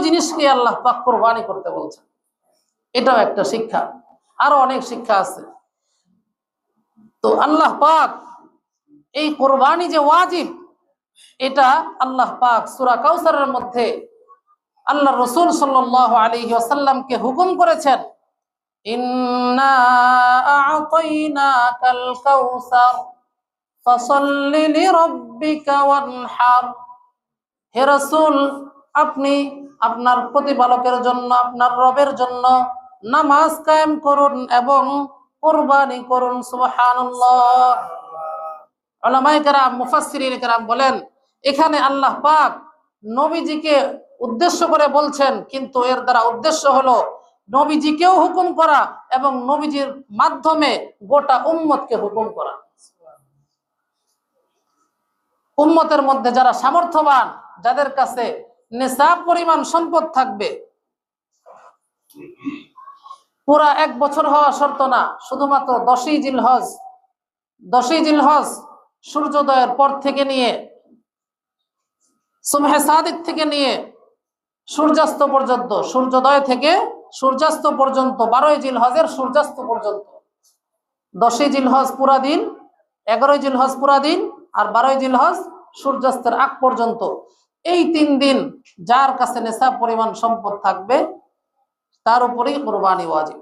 দ্বিতীয় জিনিসকে আল্লাহ পাক কোরবানি করতে বলছেন। এটাও একটা শিক্ষা। আরও অনেক শিক্ষা আছে। তো আল্লাহ পাক এই কোরবানি যে ওয়াজিব, এটা আল্লাহ পাক সুরা কাউসারের মধ্যে আল্লাহ রসুল সাল্লাহ আলাইহি আসাল্লামকে হুকুম করেছেন হে রাসূল, আপনি আপনার প্রতিপালকের জন্য, আপনার রবের জন্য নামাজ কায়েম করুন এবং কোরবানি করুন, সুবহানাল্লাহ। ওলামায়ে কেরাম মুফাসসিরিন কেরাম বলেন, এখানে আল্লাহ পাক নবীজিকে উদ্দেশ্য করে বলছেন, কিন্তু এর দ্বারা উদ্দেশ্য হলো নবীজিকেও হুকুম করা এবং নবীজির মাধ্যমে গোটা উম্মতকে হুকুম করা। উম্মতের মধ্যে যারা সামর্থ্যবান, যাদের কাছে নেশাব পরিমাণ সম্পদ থাকবে। পুরা এক বছর হওয়া শর্ত না, শুধুমাত্র দশই জিল হজ দশই জিল হজ সূর্যোদয়ের পর থেকে নিয়ে, সুমহে সাদিক থেকে নিয়ে সূর্যাস্ত পর্যন্ত, সূর্যোদয় থেকে সূর্যাস্ত পর্যন্ত, বারোই জিল হজের সূর্যাস্ত পর্যন্ত। দশই জিল হজ পুরা দিন, এগারোই জিল হজ পুরা দিন, আর বারোই জিল হজ সূর্যাস্তের আগ পর্যন্ত। এই তিন দিন যার কাছে নেশা পরিমাণ সম্পদ থাকবে, তার উপরেই কোরবানি ওয়াজিব।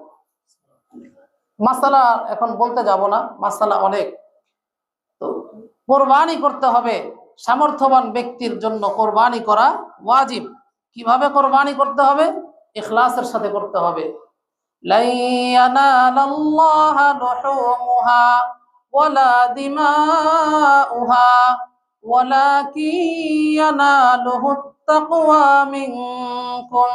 মাসালা এখন বলতে যাব না, মাসালা অনেক। তো কোরবানি করতে হবে সামর্থ্যবান ব্যক্তির জন্য কোরবানি করা ওয়াজিব। কীভাবে কোরবানি করতে হবে? ইখলাসের সাথে করতে হবে। লাই ওয়ালাকিন ইয়ানালুহুত তাকওয়া মিনকুম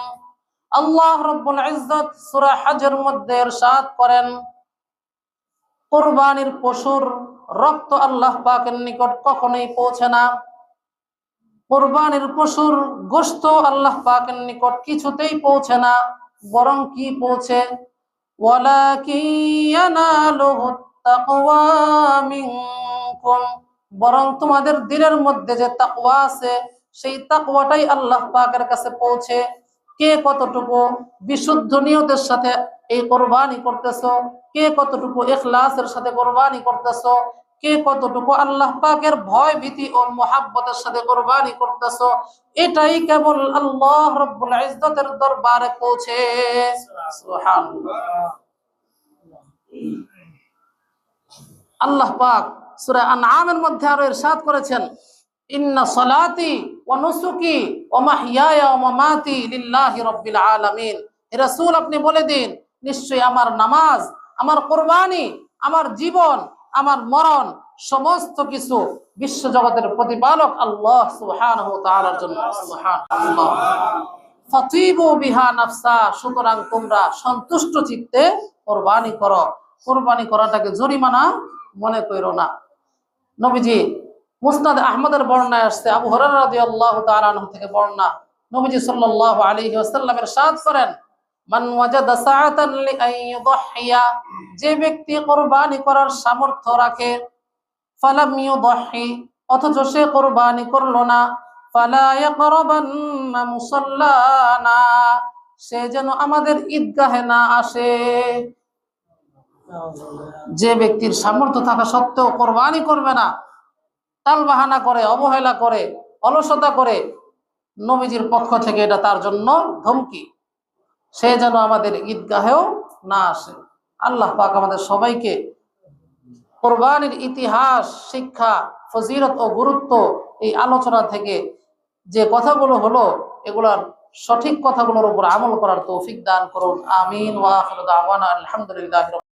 আল্লাহ রব্বুল ইজ্জত সূরা হজের মধ্যে ইরশাদ করেন, কোরবানির পশুর রক্ত আল্লাহ পাকের নিকট কখনোই পৌঁছে না। কোরবানির পশুর গোস্ত আল্লাহ পাকের নিকট কিছুতেই পৌঁছে না, বরং কি পৌঁছে? বরং তোমাদের দিলের মধ্যে যে তাকওয়া আছে, সেই তাকওয়াটাই আল্লাহ পাকের কাছে পৌঁছে। কে কতটুকু বিশুদ্ধ নিয়তের সাথে এই কোরবানি করতেছ? কে কতটুকু এখলাসের সাথে কোরবানি করতেছ? কে কতটুকু আল্লাহ পাকের ভয়, ভীতি ও মোহাব্বতের সাথে কোরবানি করতেছ? এটাই কেবল আল্লাহ রব্বুল ইজ্জতের দরবারে পৌঁছে। আল্লাহ পাক সূরা মধ্যে আরও ইরশাদ করেছেন, ইন্না নুসুকি মামাতি লিল্লাহি আলামিন। রাসূল, আপনি বলে দিন, নিশ্চয়ই আমার নামাজ, আমার কোরবানি, আমার জীবন, আমার মরণ, সমস্ত কিছু বিশ্ব জগতের প্রতিপালক আল্লাহ সুবহানাহু ওয়া তাআলার জন্য। সুবহানাল্লাহ। ফাতিবু বিহা নাফসা, সুতরাং তোমরা সন্তুষ্ট চিত্তে কোরবানি করো। কোরবানি করাটাকে জরিমানা মনে করো না। নবীজি মুসনাদ আহমদের বর্ণায় আসছে, আবু হরার রাদিয়াল্লাহু তাআলা থেকে বর্ণনা নবীজি সাল্লাল্লাহু আলাইহি ওয়াসাল্লামের সাদ করেন যে ব্যক্তি কোরবানি করার সামর্থ্য রাখে অথচ সে কোরবানি করল না সে যেন আমাদের ঈদগাহে না আসে। যে ব্যক্তির সামর্থ্য থাকা সত্ত্বেও কোরবানি করবে না টাল বাহানা করে, অবহেলা করে, অলসতা করে, নবীজির পক্ষ থেকে এটা তার জন্য ধমকি। সে যেন আমাদের ঈদগাহেও না আসে। আল্লাহ পাক আমাদের সবাইকে কোরবানির ইতিহাস, শিক্ষা ফজিরত ও গুরুত্ব এই আলোচনা থেকে যে কথাগুলো হলো, এগুলার সঠিক কথাগুলোর উপর আমল করার তৌফিক দান করুন। আমিন। ওয়া আখিরু দাওয়ানা আলহামদুলিল্লাহ